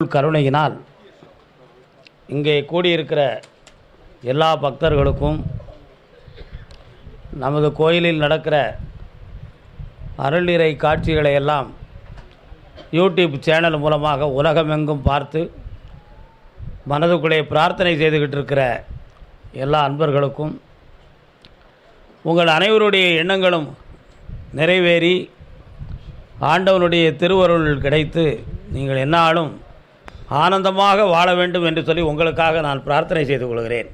கருணையினால் இங்கே கூடியிருக்கிற எல்லா பக்தர்களுக்கும் நமது கோயிலில் நடக்கிற அருளிறை காட்சிகளை எல்லாம் யூடியூப் சேனல் மூலமாக உலகமெங்கும் பார்த்து மனதுக்குள்ளே பிரார்த்தனை செய்துக்கிட்டு இருக்கிற எல்லா அன்பர்களுக்கும் உங்கள் அனைவருடைய எண்ணங்களும் நிறைவேறி ஆண்டவனுடைய திருவருள் கிடைத்து நீங்கள் என்னாலும் ஆனந்தமாக வாழ வேண்டும் என்று சொல்லி உங்களுக்காக நான் பிரார்த்தனை செய்து கொள்கிறேன்.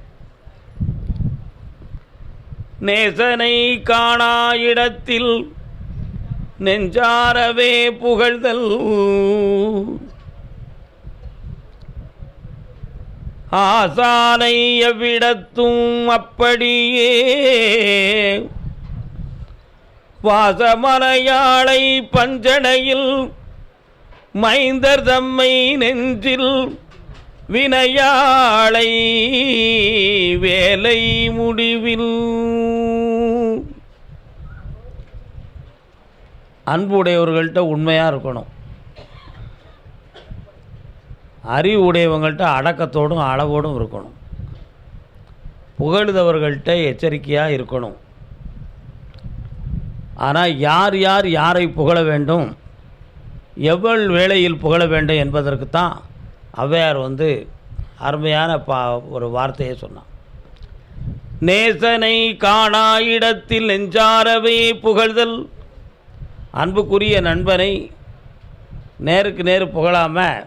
நேசனை காணா இடத்தில் நெஞ்சாரவே புகழ்தல். ஆசானை எவ்விடத்தும் அப்படியே. வாசமலையாளை பஞ்சனையில் மைந்தர் தம்மை நெஞ்சில் வினையாளை வேலை முடிவில். அன்புடையவர்கள்ட்ட உண்மையாக இருக்கணும். அறிவு உடையவங்கள்ட்ட அடக்கத்தோடும் அளவோடும் இருக்கணும். புகழுதவர்கள்ட்ட எச்சரிக்கையாக இருக்கணும். ஆனால் யார் யார் யாரை புகழ வேண்டும்? எவ்வளவு வேளையில் புகழ வேண்டும் என்பதற்கு தான் ஔவையார் வந்து அருமையான பா ஒரு வார்த்தையை சொன்னான் நேசனை காணா இடத்தில் நெஞ்சாரவே புகழ்தல். அன்புக்குரிய நண்பனை நேருக்கு நேரு புகழாமல்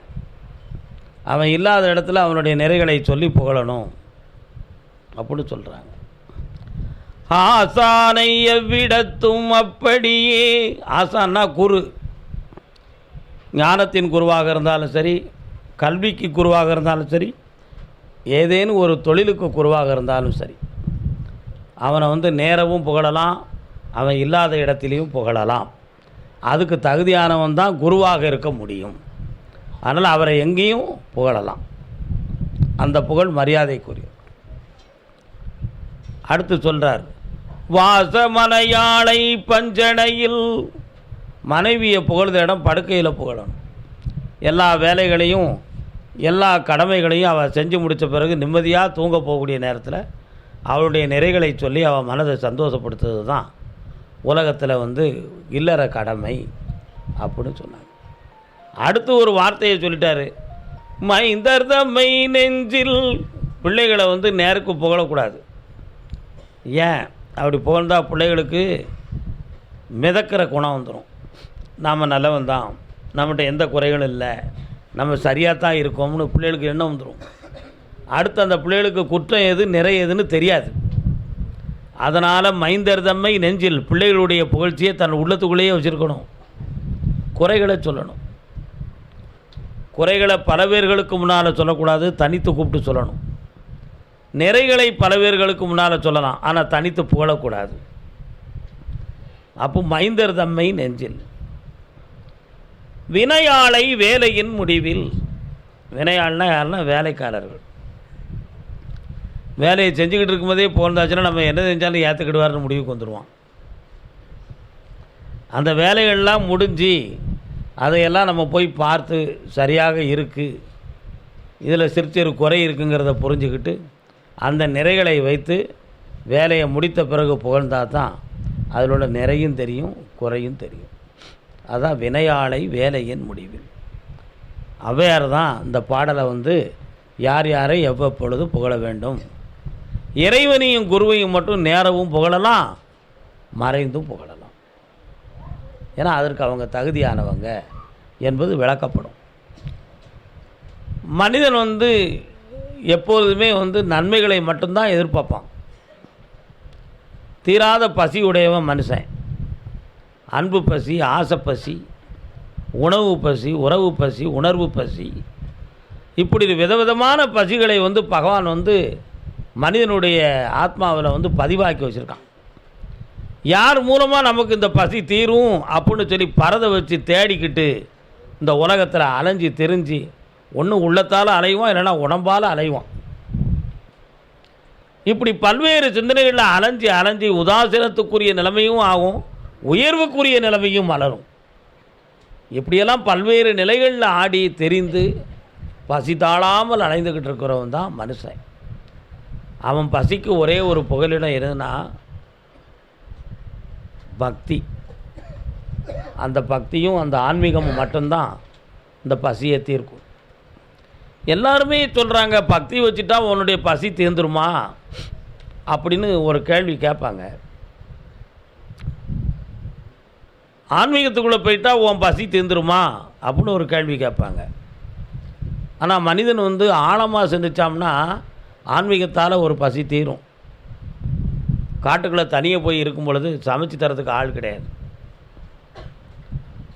அவன் இல்லாத இடத்துல அவனுடைய நிறைகளை சொல்லி புகழணும். அப்படின்னு சொல்கிறாங்க ஆசானை எவ்விடத்தும் அப்படியே ஆசான்னா குரு. ஞானத்தின் குருவாக இருந்தாலும் சரி கல்விக்கு குருவாக இருந்தாலும் சரி ஏதேனும் ஒரு தொழிலுக்கு குருவாக இருந்தாலும் சரி அவனை வந்து நேரவும் புகழலாம் அவன் இல்லாத இடத்துலையும் புகழலாம். அதுக்கு தகுதியானவன் தான் குருவாக இருக்க முடியும். அதனால் அவரை எங்கேயும் புகழலாம். அந்த புகழ் மரியாதைக்குரிய அடுத்து சொல்கிறார் வாசமலையாளை பஞ்சனையில் மனைவியை புகழ்ந்த இடம் படுக்கையில் புகழணும். எல்லா வேலைகளையும் எல்லா கடமைகளையும் அவள் செஞ்சு முடித்த பிறகு நிம்மதியாக தூங்க போகக்கூடிய நேரத்தில் அவளுடைய நிறைகளை சொல்லி அவள் மனதை சந்தோஷப்படுத்துறது தான் உலகத்தில் வந்து இல்லற கடமை அப்படின்னு சொன்னாங்க. அடுத்து ஒரு வார்த்தையை சொல்லிட்டாரு. மைந்தர் தம்மை நெஞ்சில் பிள்ளைகளை வந்து நேருக்கு புகழக்கூடாது. ஏன்? அப்படி புகழ்ந்தா பிள்ளைகளுக்கு மிதக்கிற குணம் வந்துடும் நாம் நல்லவன் தான் நம்மகிட்ட எந்த குறைகளும் இல்லை. நம்ம சரியாக தான் இருக்கோம்னு பிள்ளைகளுக்கு எண்ணம் வந்துடும் அடுத்து அந்த பிள்ளைகளுக்கு குற்றம் எது நிறை எதுன்னு தெரியாது. அதனால் மைந்தர்தம்மை நெஞ்சில் பிள்ளைகளுடைய புகழ்ச்சியை தன் உள்ளத்துக்குள்ளேயே வச்சுருக்கணும். குறைகளை சொல்லணும். குறைகளை பல பேர்களுக்கு முன்னால் சொல்லக்கூடாது தனித்து கூப்பிட்டு சொல்லணும். நிறைகளை பல பேர்களுக்கு முன்னால் சொல்லலாம் ஆனால் தனித்து புகழக்கூடாது. அப்போ மைந்தர் தம்மை நெஞ்சில். வினையாளை வேலையின் முடிவில். வினையாள்னா யாருன்னா வேலைக்காரர்கள். வேலையை செஞ்சுக்கிட்டு இருக்கும்போதே போந்தாச்சுன்னா நம்ம என்ன செஞ்சாலும் ஏற்றுக்கிடுவார்னு முடிவுக்கு வந்துடுவான் அந்த வேலைகள்லாம் முடிஞ்சு அதையெல்லாம் நம்ம போய் பார்த்து சரியாக இருக்குது இதில் சிறுச்சிறு குறை இருக்குங்கிறத புரிஞ்சுக்கிட்டு அந்த நிறைகளை வைத்து வேலையை முடித்த பிறகு புகழ்ந்தால் தான் அதில் உள்ள நிறையும் தெரியும் குறையும் தெரியும். அதான் வினையாளை வேலையின் முடிவு அவ்வையார் தான் இந்த பாடலை வந்து யார் யாரை எவ்வப்பொழுது புகழ வேண்டும். இறைவனையும் குருவையும் மட்டும் நேரவும் புகழலாம் மறைந்தும் புகழலாம். ஏன்னா அதற்கு அவங்க தகுதியானவங்க என்பது விளக்கப்படும். மனிதன் வந்து எப்பொழுதுமே வந்து நன்மைகளை மட்டும்தான் எதிர்பார்ப்பான். தீராத பசி உடையவன் மனுஷன். அன்பு பசி ஆசை பசி உணவு பசி உறவு பசி உணர்வு பசி. இப்படி விதவிதமான பசிகளை வந்து பகவான் வந்து மனிதனுடைய ஆத்மாவில் வந்து பதிவாக்கி வச்சுருக்கான். யார் மூலமாக நமக்கு இந்த பசி தீரும் அப்படின்னு சொல்லி பறதை வச்சு தேடிக்கிட்டு இந்த உலகத்தில் அலைஞ்சு தெரிஞ்சு ஒன்று உள்ளத்தால் அலைவான் இல்லைன்னா உடம்பால் அலைவான் இப்படி பல்வேறு சிந்தனைகளில் அலைஞ்சி அலைஞ்சி உதாசீனத்துக்குரிய நிலைமையும் ஆகும். உயர்வுக்குரிய நிலைமையும் மலரும். இப்படியெல்லாம் பல்வேறு நிலைகளில் ஆடி தெரிந்து பசி தாழாமல் அலைந்துக்கிட்டு இருக்கிறவன் தான் மனுஷன். அவன் பசிக்கு ஒரே ஒரு புகலிடம் இருந்ததுன்னா பக்தி. அந்த பக்தியும் அந்த ஆன்மீகமும் மட்டும்தான் இந்த பசியை தீர்க்கும். எல்லாருமே சொல்கிறாங்க பக்தி வச்சுட்டா உன்னுடைய பசி தீர்ந்துருமா? அப்படின்னு ஒரு கேள்வி கேட்பாங்க. ஆன்மீகத்துக்குள்ளே போயிட்டா உன் பசி தீர்ந்துருமா? அப்படின்னு ஒரு கேள்வி கேட்பாங்க. ஆனால் மனிதன் வந்து ஆழமாக சிந்திச்சாம்னா ஆன்மீகத்தால் ஒரு பசி தீரும். காட்டுக்குள்ளே தனியாக போய் இருக்கும் பொழுது சமைச்சு தரத்துக்கு ஆள் கிடையாது.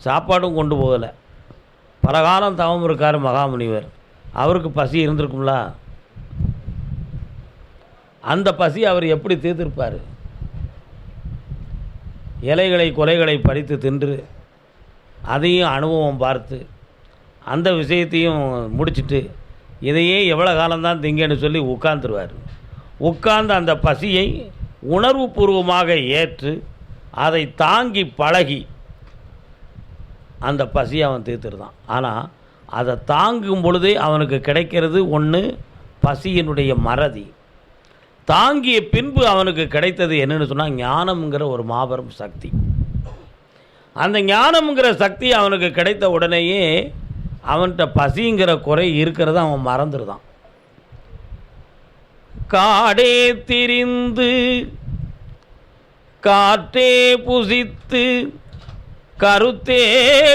சாப்பாடும் கொண்டு போகலை. பலகாலம் தவம் இருக்கார் மகாமுனிவர். அவருக்கு பசி இருந்திருக்கும்ல? அந்த பசி அவர் எப்படி தீர்த்திருப்பார்? இலைகளை கொலைகளை பறித்து தின்று அதையும் அனுபவம் பார்த்து அந்த விஷயத்தையும் முடிச்சுட்டு இதையே எவ்வளோ காலம்தான் திங்கன்னு சொல்லி உட்கார்ந்துருவார். உட்கார்ந்து அந்த பசியை உணர்வு பூர்வமாக ஏற்று அதை தாங்கி பழகி அந்த பசியை அவன் தீர்த்துருதான் ஆனால் அதை தாங்கும் பொழுதே அவனுக்கு கிடைக்கிறது ஒன்று பசியினுடைய மறதி. தாங்கிய பின்பு அவனுக்கு கிடைத்தது என்னன்னு சொன்னால் ஞானம்ங்கிற ஒரு மாபெரும் சக்தி. அந்த ஞானம்ங்கிற சக்தி அவனுக்கு கிடைத்த உடனேயே அவன்கிட்ட பசிங்கிற குறை இருக்கிறத அவன் மறந்துடுதான். காடே திரிந்து காற்றே புசித்து கருத்தே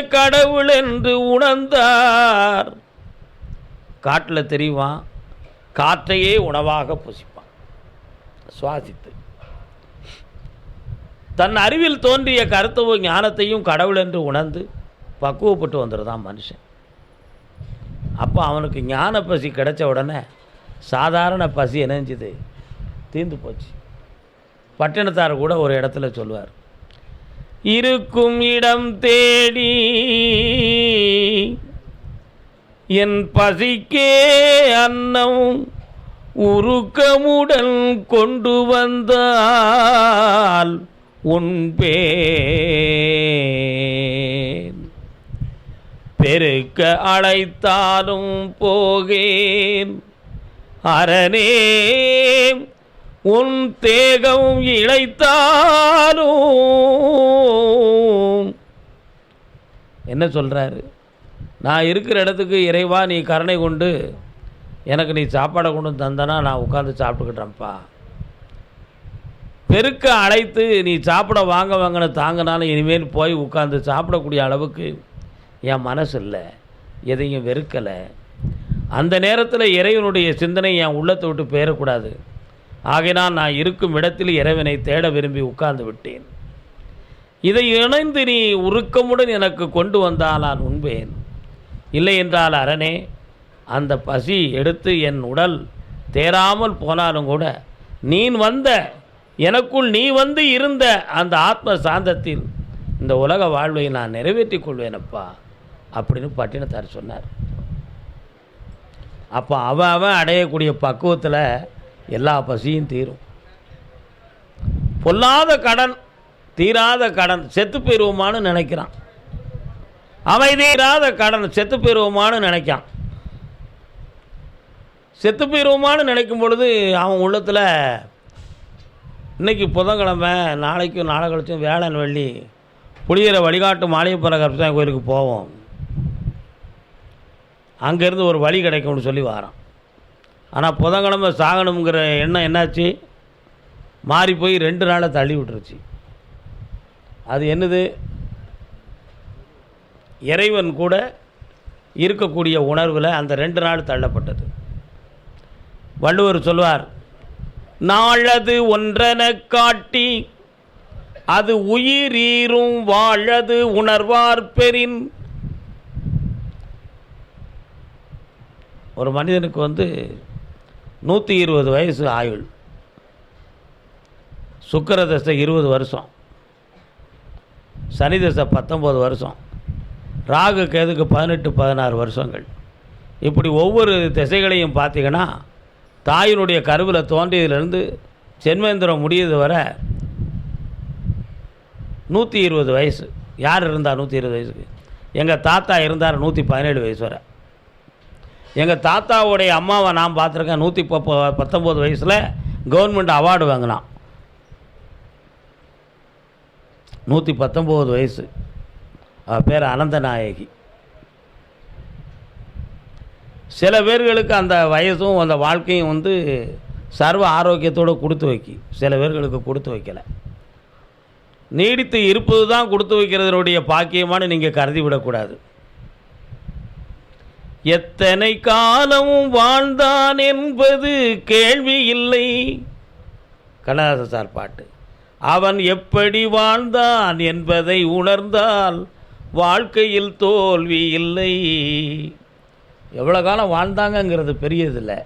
கடவுள் என்று உணர்ந்தார். காட்டில் தெரியுமா? காற்றையே உணவாக புசிப்பான். சுவாசித்து. தன் அறிவில் தோன்றிய கருத்துவ ஞானத்தையும் கடவுள் என்று உணர்ந்து பக்குவப்பட்டு வந்துடுதான் மனுஷன். அப்போ அவனுக்கு ஞான பசி கிடைச்ச உடனே சாதாரண பசி இணைஞ்சுது தீர்ந்து போச்சு. பட்டினத்தார் கூட ஒரு இடத்துல சொல்லுவார் இருக்கும் இடம் தேடி என் பசிக்கே அன்னம் உருக்கமுடன் கொண்டு வந்தால் உண்பேன் பெருக்க அழைத்தாலும் போகேன். அரணே உன் தேகம் இழைத்தாலும். என்ன சொல்கிறாரு நான் இருக்கிற இடத்துக்கு இறைவா நீ கருணை கொண்டு எனக்கு நீ சாப்பாடை கொண்டு தந்தனா நான் உட்காந்து சாப்பிட்டுக்கிட்டேன்ப்பா. பெருக்க அழைத்து நீ சாப்பிட வாங்க வாங்கன்னு தாங்கினாலும் இனிமேல் போய் உட்காந்து சாப்பிடக்கூடிய அளவுக்கு என் மனசு இல்லை. எதையும் வெறுக்கலை. அந்த நேரத்தில் இறைவனுடைய சிந்தனை என் உள்ளத்தை விட்டு பெயரக்கூடாது ஆகையினால் நான் இருக்கும் இடத்தில் இறைவனை தேட விரும்பி உட்கார்ந்து விட்டேன். இதை இணைந்து நீ உருக்கமுடன் எனக்கு கொண்டு வந்தால் நான் உண்பேன். இல்லை என்றால் அரணே அந்த பசி எடுத்து என் உடல் தேராமல் போனாலும் கூட நீ வந்த எனக்குள் நீ வந்து இருந்த அந்த ஆத்ம சாந்தத்தில் இந்த உலக வாழ்வை நான் நிறைவேற்றிக் கொள்வேனப்பா அப்படின்னு பட்டினத்தார் சொன்னார். அப்போ அவன் அவன் அடையக்கூடிய பக்குவத்தில் எல்லா பசியும் தீரும். பொல்லாத கடன் தீராத கடன் செத்து போயிடுவோமான்னு நினைக்கிறான். அவை தீராத கடன் செத்து போயிடுவோமான்னு நினைக்கான் செத்து போயிடுவோமான்னு நினைக்கும் பொழுது அவன் உள்ளத்தில் இன்னைக்கு புதன்கிழமை நாளைக்கும் நாளை கழிச்சும் வேளன் வெள்ளி புளியரை வழிகாட்டு மாளிகைப்புற கருப்பசாமி கோயிலுக்கு போவோம். அங்கேருந்து ஒரு வழி கிடைக்கும்னு சொல்லி வரான். ஆனால் புதன்கிழமை சாகணுங்கிற எண்ணம் என்னாச்சு? மாறி போய் ரெண்டு நாளை தள்ளி விட்டுருச்சு. அது என்னது? இறைவன் கூட இருக்கக்கூடிய உணர்வில் அந்த ரெண்டு நாள் தள்ளப்பட்டது. வள்ளுவர் சொல்வார் நாளது ஒன்றென காட்டி அது உயிரீரும் வாழது உணர்வார் பெறின் ஒரு மனிதனுக்கு வந்து நூற்றி இருபது வயசு ஆயுள். சுக்கர தசை இருபது வருஷம். சனி தசை பத்தொம்போது வருஷம். ராகு கேதுக்கு பதினெட்டு பதினாறு வருஷங்கள். இப்படி ஒவ்வொரு திசைகளையும் பார்த்தீங்கன்னா தாயினுடைய கருவில் தோன்றியதிலிருந்து ஜென்மேந்திரம் முடியது வர நூற்றி இருபது வயசு. யார் இருந்தார் நூற்றி இருபது வயசுக்கு? எங்கள் தாத்தா இருந்தார் நூற்றி பதினேழு வயசு வரை. எங்கள் தாத்தாவுடைய அம்மாவை நான் பார்த்துருக்கேன் நூற்றி பத்தொம்போது வயசில் கவர்மெண்ட் அவார்டு வாங்கினான். நூற்றி பத்தொம்போது வயசு. அவள் பேர் அனந்தநாயகி. சில பேர்களுக்கு அந்த வயசும் அந்த வாழ்க்கையும் வந்து சர்வ ஆரோக்கியத்தோடு கொடுத்து வைக்கி சில பேர்களுக்கு கொடுத்து வைக்கலை. நீடித்து இருப்பது தான் கொடுத்து வைக்கிறதனுடைய பாக்கியமானு நீங்கள் கருதி விடக்கூடாது. எத்தனை காலமும் வாழ்ந்தான் என்பது கேள்வி இல்லை. கண்ணதாச சார் பாட்டு. அவன் எப்படி வாழ்ந்தான் என்பதை உணர்ந்தால் வாழ்க்கையில் தோல்வி இல்லை. எவ்வளோ காலம் வாழ்ந்தாங்கங்கிறது பெரியதில்லை.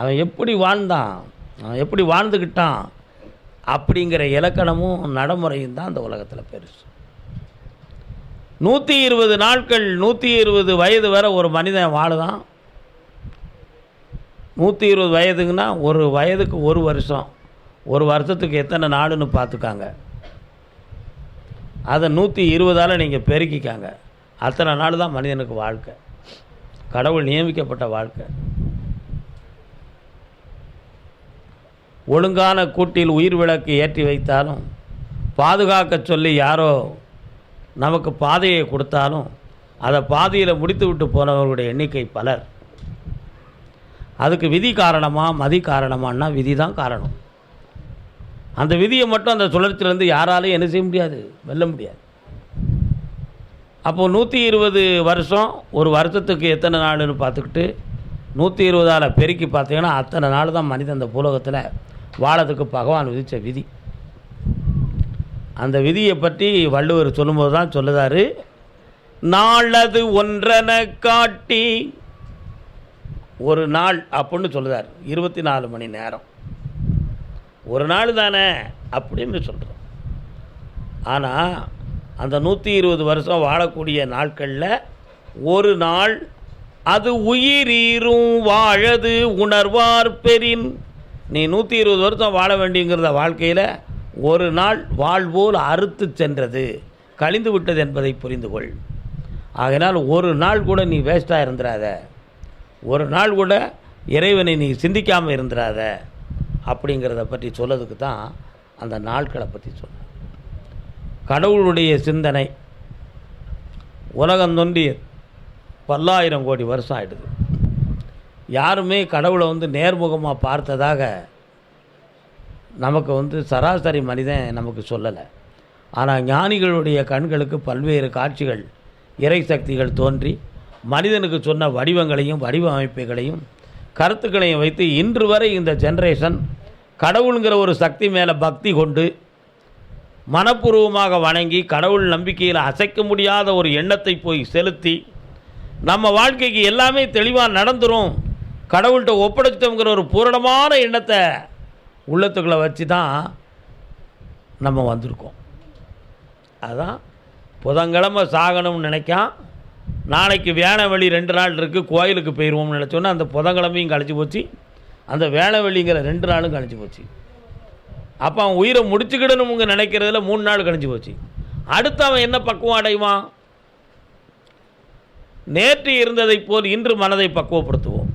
அவன் எப்படி வாழ்ந்தான்? அவன் எப்படி வாழ்ந்துக்கிட்டான் அப்படிங்கிற இலக்கணமும் நடைமுறையும் தான் அந்த உலகத்தில் பெருசு. நூற்றி இருபது நாட்கள் நூற்றி இருபது வயது வரை ஒரு மனிதன் வாழுதான். நூற்றி இருபது வயதுங்கன்னா ஒரு வயதுக்கு ஒரு வருஷம். ஒரு வருஷத்துக்கு எத்தனை நாடுன்னு பார்த்துக்காங்க. அதை நூற்றி இருபதால் நீங்கள் பெருக்கிக்காங்க. அத்தனை நாள் தான் மனிதனுக்கு வாழ்க்கை. கடவுள் நியமிக்கப்பட்ட வாழ்க்கை. ஒழுங்கான கூட்டில் உயிர் விளக்கு ஏற்றி வைத்தாலும் பாதுகாக்க சொல்லி யாரோ நமக்கு பாதையை கொடுத்தாலும் அதை பாதையில் முடித்து விட்டு போனவர்களுடைய எண்ணிக்கை பலர். அதுக்கு விதி காரணமா மதி காரணமான்னா விதி தான் காரணம். அந்த விதியை மட்டும் அந்த சுழற்சியிலேருந்து யாராலையும் என்ன செய்ய முடியாது? வெல்ல முடியாது. அப்போது நூற்றி இருபது வருஷம் ஒரு வருஷத்துக்கு எத்தனை நாள்னு பார்த்துக்கிட்டு நூற்றி இருபதால் பெருக்கி பார்த்தீங்கன்னா அத்தனை நாள் தான் மனிதன் அந்த பூலோகத்தில் வாழறதுக்கு பகவான் விதித்த விதி. அந்த விதியை பற்றி வள்ளுவர் சொல்லும்போது தான் சொல்லுதாரு நாளது ஒன்றென காட்டி ஒரு நாள் அப்படின்னு சொல்லுதார் இருபத்தி நாலு மணி நேரம். ஒரு நாள் தானே அப்படின்னு சொல்கிறோம் ஆனால் அந்த நூற்றி இருபது வருஷம் வாழக்கூடிய நாட்களில் ஒரு நாள் அது உயிரீரும் வாழது உணர்வார் பெரின். நீ நூற்றி இருபது வருஷம் வாழ வேண்டிங்கிறத வாழ்க்கையில் ஒரு நாள் வாழ்வோல் அறுத்து சென்றது. கழிந்து விட்டது என்பதை புரிந்து கொள். ஆகினால் ஒரு நாள் கூட நீ வேஸ்ட்டாக இருந்துடாத ஒரு நாள் கூட இறைவனை நீ சிந்திக்காமல் இருந்துடாத அப்படிங்கிறத பற்றி சொல்லதுக்கு தான் அந்த நாட்களை பற்றி சொன்னேன். கடவுளுடைய சிந்தனை. உலகம் தோண்டி பல்லாயிரம் கோடி வருஷம் ஆகிடுது யாருமே கடவுளை வந்து நேர்முகமாக பார்த்ததாக நமக்கு வந்து சராசரி மனிதன் நமக்கு சொல்லலை. ஆனால் ஞானிகளுடைய கண்களுக்கு பல்வேறு காட்சிகள் இறை சக்திகள் தோன்றி மனிதனுக்கு சொன்ன வடிவங்களையும் வடிவமைப்புகளையும் கருத்துக்களையும் வைத்து இன்று வரை இந்த ஜென்ரேஷன் கடவுளுங்கிற ஒரு சக்தி மேலே பக்தி கொண்டு மனப்பூர்வமாக வணங்கி கடவுள் நம்பிக்கையில் அசைக்க முடியாத ஒரு எண்ணத்தை போய் செலுத்தி நம்ம வாழ்க்கைக்கு எல்லாமே தெளிவாக நடந்துடும் கடவுள்கிட்ட ஒப்படைச்சிட்டோங்கிற ஒரு பூரணமான எண்ணத்தை உள்ளத்துக்குள்ளே வச்சு தான் நம்ம வந்திருக்கோம். அதுதான் புதன்கிழமை சாகணும்னு நினைக்கான். நாளைக்கு வேணவெளி ரெண்டு நாள் இருக்குது கோயிலுக்கு போயிடுவோம்னு நினச்சோன்னா அந்த புதன்கிழமையும் கழிச்சு போச்சு. அந்த வேளவெளிங்கிற ரெண்டு நாளும் கழிச்சு போச்சு. அப்போ அவன் உயிரை முடிச்சுக்கிடணுங்க நினைக்கிறதுல மூணு நாள் கழிச்சு போச்சு. அடுத்து அவன் என்ன பக்குவம் அடைவான்? நேற்று இருந்ததைப் போல் இன்று மனதை பக்குவப்படுத்துவோம்.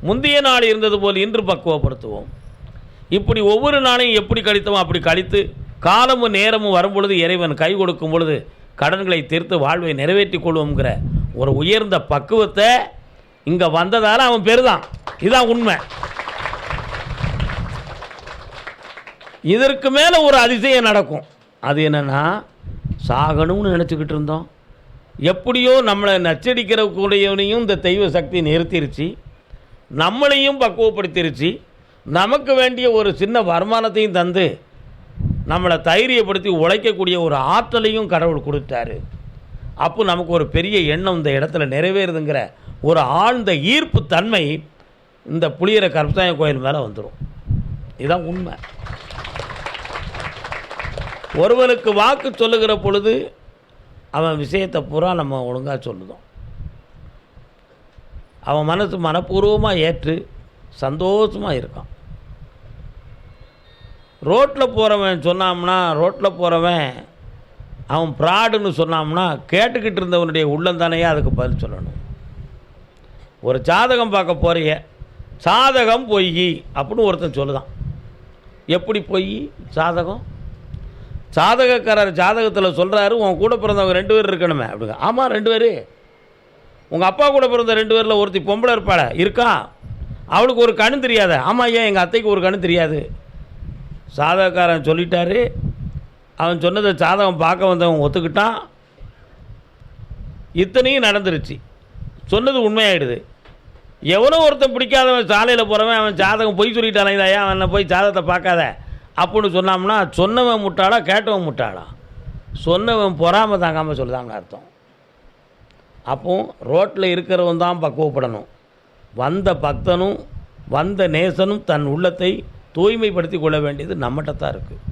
முந்தைய நாள் இருந்தது போல் இன்று பக்குவப்படுத்துவோம். இப்படி ஒவ்வொரு நாளையும் எப்படி கழித்தோம் அப்படி கழித்து காலமும் நேரமும் வரும்பொழுது இறைவன் கை கொடுக்கும் பொழுது கடன்களை தீர்த்து வாழ்வை நிறைவேற்றி கொள்வோங்கிற ஒரு உயர்ந்த பக்குவத்தை இங்கே வந்ததால் அவன் பெருதான். இதுதான் உண்மை. இதற்கு மேலே ஒரு அதிசயம் நடக்கும். அது என்னென்னா சாகணும்னு நினச்சிக்கிட்டு இருந்தோம். எப்படியோ நம்மளை நச்சடிக்கிற கூடியவனையும் இந்த தெய்வ சக்தி நிறுத்திருச்சு. நம்மளையும் பக்குவப்படுத்திருச்சு. நமக்கு வேண்டிய ஒரு சின்ன வருமானத்தையும் தந்து நம்மளை தைரியப்படுத்தி உழைக்கக்கூடிய ஒரு ஆற்றலையும் கடவுள் கொடுத்தாரு. அப்போ நமக்கு ஒரு பெரிய எண்ணம் இந்த இடத்துல நிறைவேறுதுங்கிற ஒரு ஆழ்ந்த ஈர்ப்பு தன்மை இந்த புளியரை கருப்பசாய கோயில் மேலே வந்துடும் இதுதான் உண்மை. ஒருவனுக்கு வாக்கு சொல்லுகிற பொழுது அவன் விஷயத்தை பூரா நம்ம ஒழுங்காக சொல்லுதோம். அவன் மனசு மனப்பூர்வமாக ஏற்று சந்தோஷமாக இருக்கான். ரோட்டில் போகிறவன் சொன்னாம்னா ரோட்டில் போகிறவன் அவன் ப்ராடுன்னு சொன்னாம்னா கேட்டுக்கிட்டு இருந்தவனுடைய உள்ளந்தானையே அதுக்கு பதில் சொல்லணும். ஒரு ஜாதகம் பார்க்க போறிய சாதகம் பொய் அப்படின்னு ஒருத்தன் சொல்லுதான். எப்படி பொய் சாதகம் ஜாதகக்காரர் ஜாதகத்தில் சொல்கிறாரு உன் கூட பிறந்தவங்க ரெண்டு பேர் இருக்கணுமே. அப்படிங்க. ஆமாம் ரெண்டு பேர். உங்கள் அப்பா கூட பிறந்த ரெண்டு பேரில் ஒருத்தி பொம்பளை இருப்பாள. இருக்கா? அவளுக்கு ஒரு கணு தெரியாத. ஆமாம் ஏன்? எங்கள் அத்தைக்கு ஒரு கணு தெரியாது. சாதகக்காரன் சொல்லிட்டாரு. அவன் சொன்னதை ஜாதகம் பார்க்க வந்தவன் ஒத்துக்கிட்டான். இத்தனையும் நடந்துருச்சு. சொன்னது உண்மையாயிடுது. எவனோ ஒருத்தன் பிடிக்காதவன் சாலையில் போகிறவன் அவன் ஜாதகம் பொய் சொல்லிட்டானே இதாயா அவனை போய் ஜாதகத்தை பார்க்காத. அப்படின்னு சொன்னோம்னா சொன்னவன் முட்டாளா கேட்டவன் முட்டாளா? சொன்னவன் பொறாம தாங்காமல் சொல்லுதாங்க அர்த்தம். அப்போ ரோட்டில் இருக்கிறவன் தான் பக்குவப்படணும் வந்த பக்தனும் வந்த நேசனும் தன் உள்ளத்தை தூய்மைப்படுத்தி கொள்ள வேண்டியது நம்மகிட்ட தான் இருக்குது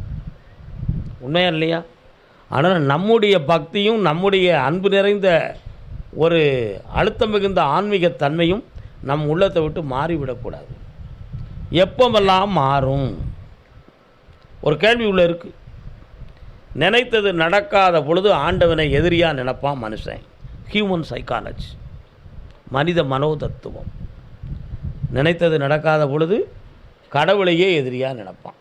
உண்மையா இல்லையா? ஆனால் நம்முடைய பக்தியும் நம்முடைய அன்பு நிறைந்த ஒரு அழுத்தம் மிகுந்த ஆன்மீக தன்மையும் நம் உள்ளத்தை விட்டு மாறிவிடக்கூடாது. எப்பமெல்லாம் மாறும்? ஒரு கேள்வி உள்ளே இருக்குது நினைத்தது நடக்காத பொழுது ஆண்டவனை எதிரியாக நினைப்பான் மனுஷன். ஹியூமன் சைக்காலஜி மனித மனோதத்துவம். நினைத்தது நடக்காத பொழுது கடவுளையே எதிரியாக நினைப்பான்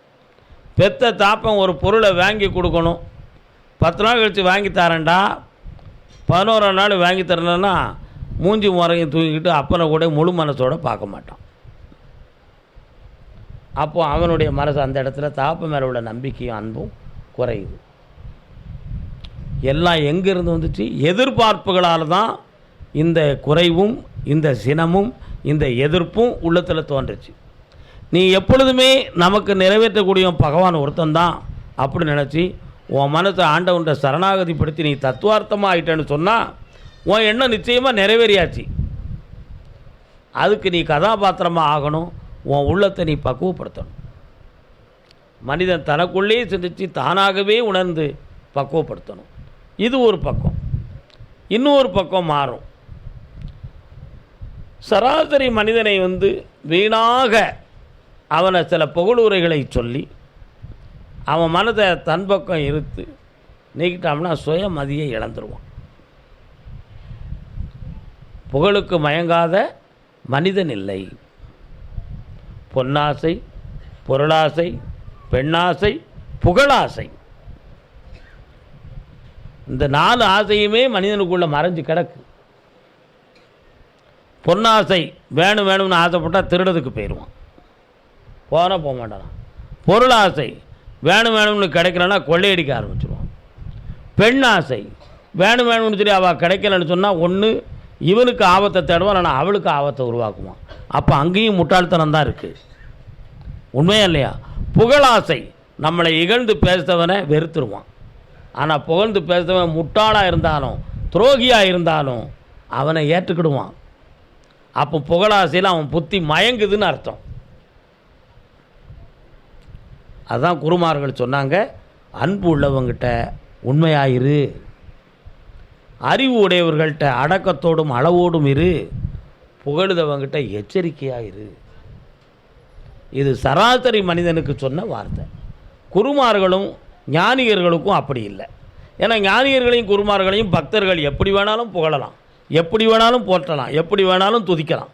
பெத்த தாப்பன் ஒரு பொருளை வாங்கி கொடுக்கணும். பத்து நாள் கழித்து வாங்கி தரேன்டா. பதினோரா நாள் வாங்கி தரலன்னா மூஞ்சி முறையும் தூங்கிக்கிட்டு அப்பனை கூட முழு மனசோடு பார்க்க மாட்டான். அப்போது அவனுடைய மனசு அந்த இடத்துல தாப்ப மேலே உள்ள நம்பிக்கையும் அன்பும் குறையுது. எல்லாம் எங்கேருந்து வந்துச்சு? எதிர்பார்ப்புகளால் தான் இந்த குறைவும் இந்த சினமும் இந்த எதிர்ப்பும் உள்ளத்தில் தோன்றுச்சு. நீ எப்பொழுதுமே நமக்கு நிறைவேற்றக்கூடிய பகவான் ஒருத்தன் தான் நினச்சி உன் மனசை சரணாகதி சரணாகதிப்படுத்தி நீ தத்துவார்த்தமாக ஆயிட்டேன்னு சொன்னால் உன் எண்ணம் நிச்சயமாக நிறைவேறியாச்சு. அதுக்கு நீ கதாபாத்திரமாக ஆகணும். உன் உள்ளத்தை நீ பக்குவப்படுத்தணும். மனிதன் தனக்குள்ளே சிந்தித்து தானாகவே உணர்ந்து பக்குவப்படுத்தணும். இது ஒரு பக்கம். இன்னொரு பக்கம் மாறும். சராசரி மனிதனை வந்து வீணாக அவனை சில புகழுரைகளை சொல்லி அவன் மனதை தன் பக்கம் இருத்து நீக்கிட்டான்னா சுயமதியை இழந்துருவான். புகழுக்கு மயங்காத மனிதன் இல்லை. பொன்னாசை பொருளாசை பெண்ணாசை புகழாசை. இந்த நாலு ஆசையுமே மனிதனுக்குள்ளே மறைஞ்சு கிடக்கு. பொன்னாசை வேணும் வேணும்னு ஆசைப்பட்டால் திருடதுக்கு போயிடுவான் போனால் போக மாட்டான். பொருளாசை வேணும் வேணும்னு கிடைக்கலன்னா கொள்ளையடிக்க ஆரம்பிச்சிடுவான் பெண் ஆசை வேணும் வேணும்னு சொல்லி அவள் கிடைக்கலன்னு சொன்னால் ஒன்று இவனுக்கு ஆபத்தை தேடுவான் ஆனால் அவளுக்கு ஆபத்தை உருவாக்குவான். அப்போ அங்கேயும் முட்டாள்தனம் தான் இருக்குது உண்மையா இல்லையா? புகழாசை நம்மளை இகழ்ந்து பேசுகிறவனை வெறுத்துருவான். ஆனால் புகழ்ந்து பேசுகிறவன் முட்டாளாக இருந்தாலும் துரோகியாக இருந்தாலும் அவனை ஏற்றுக்கிடுவான். அப்போ புகழாசையில் அவன் புத்தி மயங்குதுன்னு அர்த்தம். அதுதான் குருமார்கள் சொன்னாங்க அன்பு உள்ளவங்கிட்ட உண்மையாயிரு அறிவு உடையவர்கள்ட்ட அடக்கத்தோடும் அளவோடும் இரு. புகழுதவங்கிட்ட எச்சரிக்கையாயிரு. இது சராசரி மனிதனுக்கு சொன்ன வார்த்தை. குருமார்களும் ஞானியர்களுக்கும் அப்படி இல்லை. ஏன்னா ஞானியர்களையும் குருமார்களையும் பக்தர்கள் எப்படி வேணாலும் புகழலாம். எப்படி வேணாலும் போற்றலாம். எப்படி வேணாலும் துதிக்கலாம்.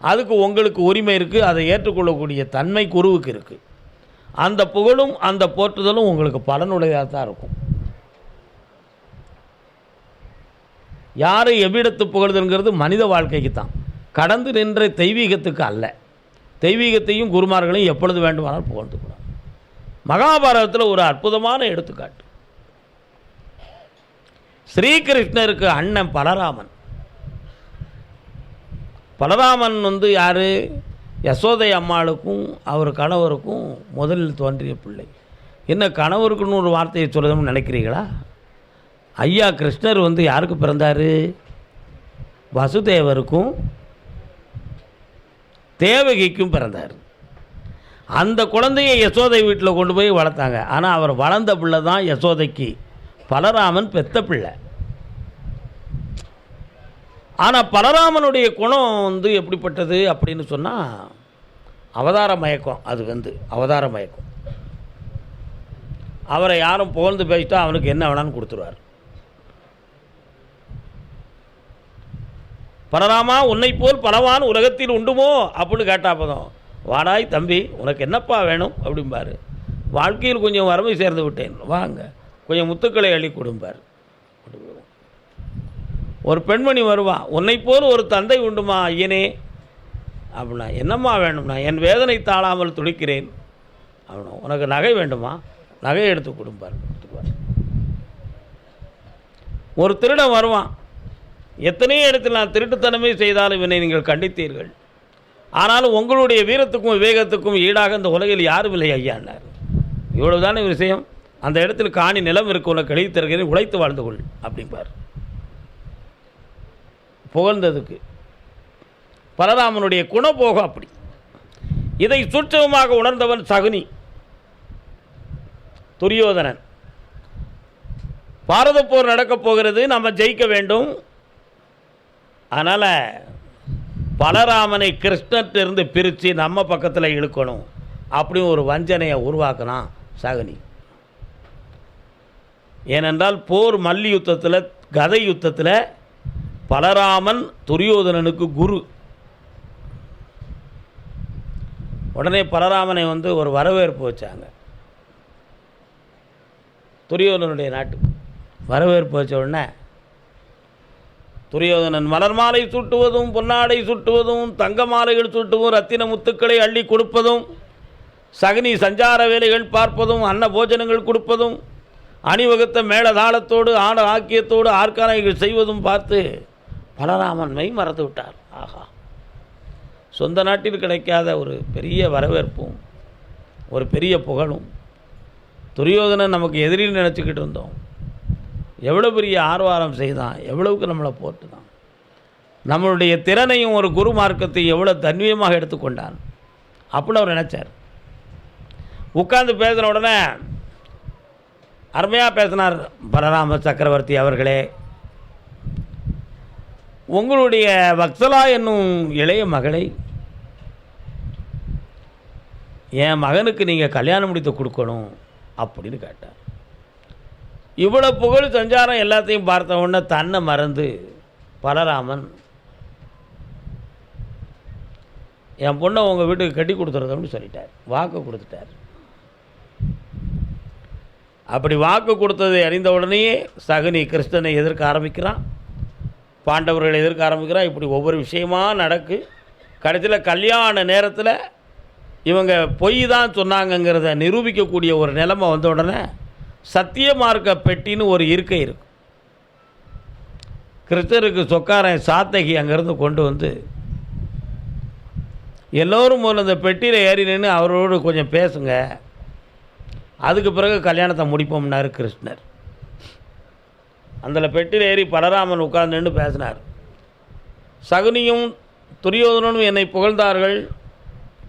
அதுக்கு உங்களுக்கு உரிமை இருக்குது அதை ஏற்றுக்கொள்ளக்கூடிய தன்மை குருவுக்கு இருக்குது அந்த புகழும் அந்த போற்றுதலும் உங்களுக்கு பலனுடையதாக தான் இருக்கும். யாரை எவ்விடத்து புகழுதுங்கிறது மனித வாழ்க்கைக்கு தான் கடந்து நின்ற தெய்வீகத்துக்கு அல்ல. தெய்வீகத்தையும் குருமார்களையும் எப்பொழுது வேண்டுமானாலும் புகழ்ந்துக்கலாம் மகாபாரதத்தில் ஒரு அற்புதமான எடுத்துக்காட்டு. ஸ்ரீகிருஷ்ணருக்கு அண்ணன் பலராமன். பலராமன் வந்து யார்? யசோதை அம்மாளுக்கும் அவர் கணவருக்கும் முதலில் தோன்றிய பிள்ளை. என்ன கணவருக்குன்னு ஒரு வார்த்தையை சொல்லணும்னு நினைக்கிறீங்களா? ஐயா கிருஷ்ணர் வந்து யாருக்கு பிறந்தார்? வசுதேவருக்கும் தேவகிக்கும் பிறந்தார். அந்த குழந்தையை யசோதை வீட்டில் கொண்டு போய் வளர்த்தாங்க. ஆனால் அவர் வளர்ந்த பிள்ளை தான் யசோதைக்கு பலராமன் பெத்த பிள்ளை. ஆனால் பலராமனுடைய குணம் வந்து எப்படிப்பட்டது அப்படின்னு சொன்னால் அவதார மயக்கம் அது வந்து அவதார மயக்கம். அவரை யாரும் புகழ்ந்து பேசிட்டா அவனுக்கு என்ன வேணான்னு கொடுத்துருவார். பலராமா உன்னை போல் பலவான் உலகத்தில் உண்டுமோ? அப்படின்னு கேட்டா பதம். வாடாய் தம்பி உனக்கு என்னப்பா வேணும்? அப்படிம்பாரு. வாழ்க்கையில் கொஞ்சம் வறுமை சேர்ந்து விட்டேன். வாங்க. கொஞ்சம் முத்துக்களை அள்ளி கொடும்பார். ஒரு பெண்மணி வருவா. உன்னை போல் ஒரு தந்தை உண்டுமா ஐயனே? அப்படின்னா என்னம்மா வேணும்னா என் வேதனை தாழாமல் துடிக்கிறேன். அவனு உனக்கு நகை வேண்டுமா? நகை எடுத்து கொடுப்பார் கொடுத்துருவார். ஒரு திருடன் வருவான். எத்தனையோ இடத்தில் நான் திருட்டுத்தனமே செய்தாலும் இவனை நீங்கள் கண்டித்தீர்கள். ஆனாலும் உங்களுடைய வீரத்துக்கும் விவேகத்துக்கும் ஈடாக இந்த உலகில் யாரும் இல்லை ஐயாண்டார் இவ்வளவுதானே விஷயம்? அந்த இடத்தில் காணி நிலம் இருக்கு உனக்கு எழுதி தருகிறேன் உழைத்து வாழ்ந்து கொள் அப்படிம்பார். புகழ்ந்ததுக்கு. பலராமனுடைய குணபோகம் அப்படி. இதை சூட்சமமாக உணர்ந்தவன் சகுனி துரியோதனன். பாரத போர் நடக்கப் போகிறது நம்ம ஜெயிக்க வேண்டும். அதனால் பலராமனை கிருஷ்ணத்திலிருந்து பிரித்து நம்ம பக்கத்தில் இழுக்கணும். அப்படின்னு ஒரு வஞ்சனையை உருவாக்கினான் சகுனி. ஏனென்றால் போர் மல்லி யுத்தத்தில் கதை யுத்தத்தில் பலராமன் துரியோதனனுக்கு குரு. உடனே பலராமனை வந்து ஒரு வரவேற்பு வச்சாங்க. துரியோதனனுடைய நாட்டுக்கு வரவேற்பு வச்ச உடனே துரியோதனன் மலர் மாலை சூட்டுவதும் பொன்னாடை சூட்டுவதும் தங்க மாலைகள் சூட்டுவதும் ரத்தின முத்துக்களை அள்ளி கொடுப்பதும் சகனி சஞ்சார வேலைகள் பார்ப்பதும் அன்ன போஜனங்கள் கொடுப்பதும் அணிவகுத்த மேளதாளத்தோடு ஆட ஆக்கியத்தோடு ஆர்க்கானைகள் செய்வதும் பார்த்து பலராமன் மெய் மறந்து விட்டார். ஆஹா. சொந்த நாட்டில் கிடைக்காத ஒரு பெரிய வரவேற்பும் ஒரு பெரிய புகழும். துரியோதனன் நமக்கு எதிரின்னு நினச்சிக்கிட்டு இருந்தோம். எவ்வளோ பெரிய ஆர்வாரம் செய்தான் எவ்வளவுக்கு நம்மளை போட்டுதான் நம்மளுடைய திறனையும் ஒரு குரு மார்க்கத்தையும் எவ்வளோ தன்வியமாக எடுத்துக்கொண்டான் அப்படின்னு அவர் நினச்சார். உட்கார்ந்து பேசின உடனே அருமையாக பேசினார் பலராம சக்கரவர்த்தி அவர்களே. உங்களுடைய வக்சலா என்னும் இளைய மகளை என் மகனுக்கு நீங்கள் கல்யாணம் முடித்து கொடுக்கணும் அப்படின்னு கேட்டார். இவ்வளோ புகழ் சஞ்சாரம் எல்லாத்தையும் பார்த்த உடனே தன்னை மறந்து பலராமன் என் பொண்ணை உங்கள் வீட்டுக்கு கட்டி கொடுத்துறதுன்னு சொல்லிட்டார். வாக்கு கொடுத்துட்டார். அப்படி வாக்கு கொடுத்ததை அறிந்த உடனேயே சகுனி கிருஷ்ணனை எதிர்க்க ஆரம்பிக்கிறான். பாண்டவர்களை எதிர்க்க ஆரம்பிக்கிறான். இப்படி ஒவ்வொரு விஷயமாக நடக்கு. கடைசியில் கல்யாண நேரத்தில் இவங்க பொய் தான் சொன்னாங்கங்கிறத நிரூபிக்கக்கூடிய ஒரு நிலைமை வந்த உடனே சத்தியமார்க்க பெட்டின்னு ஒரு இருக்கை இருக்கும் கிறிஸ்தருக்கு சொக்காரன் சாத்தகி அங்கேருந்து கொண்டு வந்து எல்லோரும் முதல்ல அந்த பெட்டியில் ஏறி நின்று அவரோடு கொஞ்சம் பேசுங்க. அதுக்கு பிறகு கல்யாணத்தை முடிப்போம்னார் கிருஷ்ணர். அதில் பெட்டியில் ஏறி பலராமன் உட்கார்ந்து நின்று பேசினார். சகுனியும் துரியோதனனும் என்னை புகழ்ந்தார்கள்.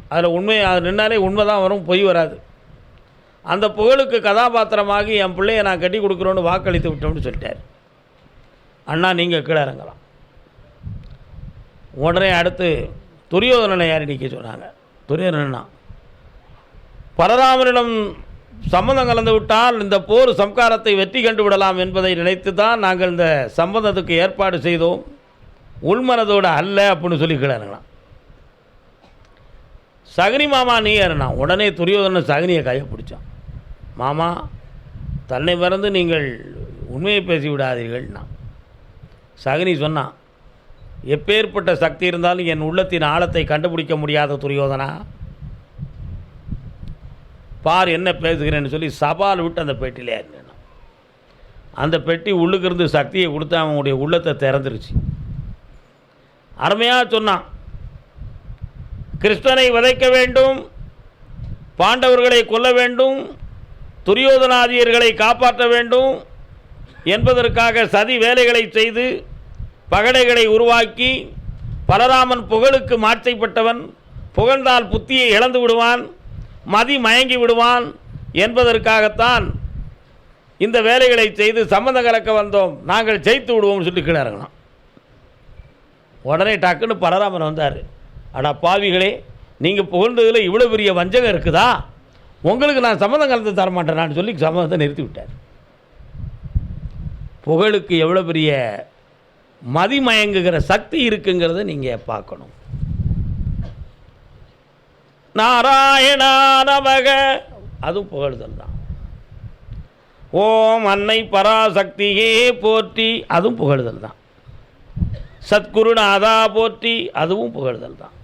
அதில் உண்மை அது நின்னாலே உண்மை தான் வரும் பொய் வராது. அந்த புகழுக்கு கதாபாத்திரமாகி என் பிள்ளையை நான் கட்டி கொடுக்குறோன்னு வாக்களித்து விட்டோம்னு சொல்லிட்டார். அண்ணா நீங்கள் கீழே இறங்கலாம். உடனே அடுத்து துரியோதனனை யார் நிற்க சொன்னாங்க? துரியோதனா பரராமனிடம் சம்மந்தம் கலந்து விட்டால் இந்த போர் சம்காரத்தை வெற்றி கண்டு விடலாம் என்பதை நினைத்து தான் நாங்கள் இந்த சம்பந்தத்துக்கு ஏற்பாடு செய்தோம். உள்மனதோடு அல்ல அப்படின்னு சொல்லி கிளறலாம் சகுனி மாமா நீ ஏறினான் உடனே துரியோதனன் சகுனியை கையை பிடிச்சான். மாமா தன்னை மறந்து நீங்கள் உண்மையை பேசிவிடாதீர்கள்னா சகனி சொன்னான் எப்பேற்பட்ட சக்தி இருந்தாலும் என் உள்ளத்தின் ஆழத்தை கண்டுபிடிக்க முடியாத துரியோதனா. பார் என்ன பேசுகிறேன்னு சொல்லி சவால் விட்டு அந்த பெட்டியில் ஏறினான். அந்த பெட்டி உள்ளுக்கு இருந்து சக்தியை கொடுத்து அவனுடைய உள்ளத்தை திறந்துருச்சு. அருமையாக சொன்னான் கிருஷ்ணனை விதைக்க வேண்டும் பாண்டவர்களை கொல்ல வேண்டும் துரியோதனாதியர்களை காப்பாற்ற வேண்டும் என்பதற்காக சதி வேலைகளை செய்து பகடைகளை உருவாக்கி பலராமன் புகழுக்கு மாற்றைப்பட்டவன் புகழ்ந்தால் புத்தியை இழந்து விடுவான் மதி மயங்கி விடுவான் என்பதற்காகத்தான் இந்த வேலைகளை செய்து சம்மந்தம் கலக்க வந்தோம். நாங்கள் ஜெயித்து விடுவோம்னு சொல்லி கீழே இறங்கணும் உடனே டக்குன்னு பலராமன் வந்தார். அடா பாவிகளே நீங்கள் புகழ்ந்ததில் இவ்வளோ பெரிய வஞ்சகம் இருக்குதா? உங்களுக்கு நான் சம்மதம் கலந்து தரமாட்டேனான்னு சொல்லி சம்மதத்தை நிறுத்தி விட்டார் புகழுக்கு எவ்வளோ பெரிய மதிமயங்குகிற சக்தி இருக்குங்கிறத நீங்கள் பார்க்கணும். நாராயணா நமக அதுவும் புகழ்தல் தான். ஓம் அன்னை பராசக்தியே போற்றி அதுவும் புகழ்தல் தான். சத்குருநாதா போற்றி அதுவும் புகழ்தல் தான்.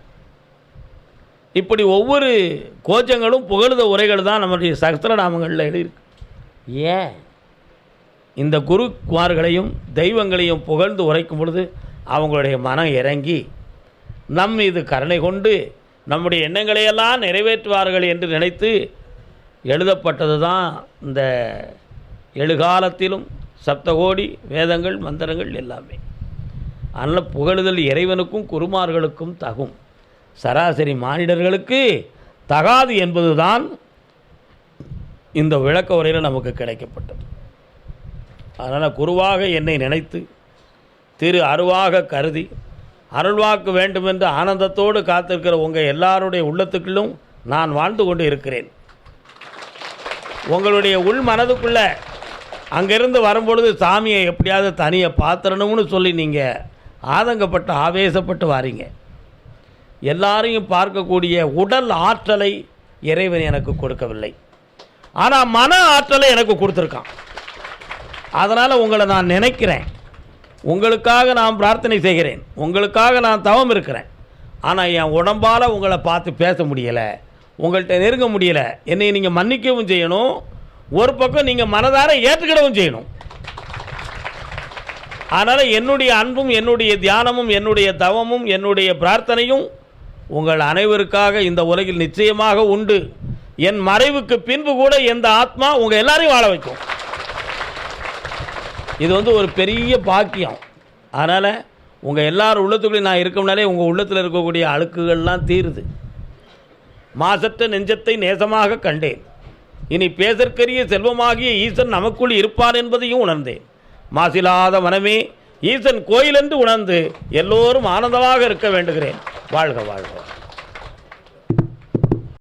இப்படி ஒவ்வொரு கோச்சங்களும் புகழுத உரைகள் தான் நம்முடைய சகஸ்திரநாமங்களில் எழுதியிருக்கு. ஏன்? இந்த குருக்குமார்களையும் தெய்வங்களையும் புகழ்ந்து உரைக்கும் பொழுது அவங்களுடைய மனம் இறங்கி நம் மீது கருணை கொண்டு நம்முடைய எண்ணங்களையெல்லாம் நிறைவேற்றுவார்கள் என்று நினைத்து எழுதப்பட்டது தான் இந்த எழுகாலத்திலும் சப்தகோடி வேதங்கள் மந்திரங்கள் எல்லாமே. அதனால் புகழுதல் இறைவனுக்கும் குருமார்களுக்கும் தகும். சராசரி மானிடர்களுக்கு தகாது என்பதுதான் இந்த விளக்க உரையில் நமக்கு கிடைக்கப்பட்டது. அதனால் குருவாக என்னை நினைத்து திரு அருவாக கருதி அருள்வாக்கு வேண்டுமென்று ஆனந்தத்தோடு காத்திருக்கிற உங்கள் எல்லாருடைய உள்ளத்துக்குள்ளும் நான் வாழ்ந்து கொண்டு இருக்கிறேன். உங்களுடைய உள் மனதுக்குள்ளே அங்கேருந்து வரும்பொழுது சாமியை எப்படியாவது தனியை பாத்திரணும்னு சொல்லி நீங்கள் ஆதங்கப்பட்டு ஆவேசப்பட்டு வாரீங்க. எல்லாரையும் பார்க்கக்கூடிய உடல் ஆற்றலை இறைவன் எனக்கு கொடுக்கவில்லை. ஆனால் மன ஆற்றலை எனக்கு கொடுத்துருக்கான். அதனால் உங்களை நான் நினைக்கிறேன். உங்களுக்காக நான் பிரார்த்தனை செய்கிறேன். உங்களுக்காக நான் தவம் இருக்கிறேன். ஆனால் என் உடம்பால் உங்களை பார்த்து பேச முடியலை. உங்கள்கிட்ட நெருங்க முடியலை. என்னை நீங்கள் மன்னிக்கவும் செய்யணும். ஒரு பக்கம் நீங்கள் மனதார ஏற்றுக்கிடவும் செய்யணும். அதனால் என்னுடைய அன்பும் என்னுடைய தியானமும் என்னுடைய தவமும் என்னுடைய பிரார்த்தனையும் உங்கள் அனைவருக்காக இந்த உலகில் நிச்சயமாக உண்டு. என் மறைவுக்கு பின்பு கூட எந்த ஆத்மா உங்கள் எல்லாரையும் வாழ வைக்கும். இது வந்து ஒரு பெரிய பாக்கியம். அதனால் உங்கள் எல்லார் உள்ளத்துக்குள்ளே நான் இருக்கமுனாலே உங்கள் உள்ளத்தில் இருக்கக்கூடிய அழுக்குகள்லாம் தீருது. மாசற்ற நெஞ்சத்தை நேசமாக கண்டேன். இனி பேசற்கரிய செல்வமாகிய ஈசன் நமக்குள் இருப்பான் என்பதையும் உணர்ந்தேன். மாசிலாத மனமே ஈசன் கோயில் என்று உணர்ந்து எல்லோரும் ஆனந்தமாக இருக்க வேண்டுகிறேன். வாழ்க வாழ்க.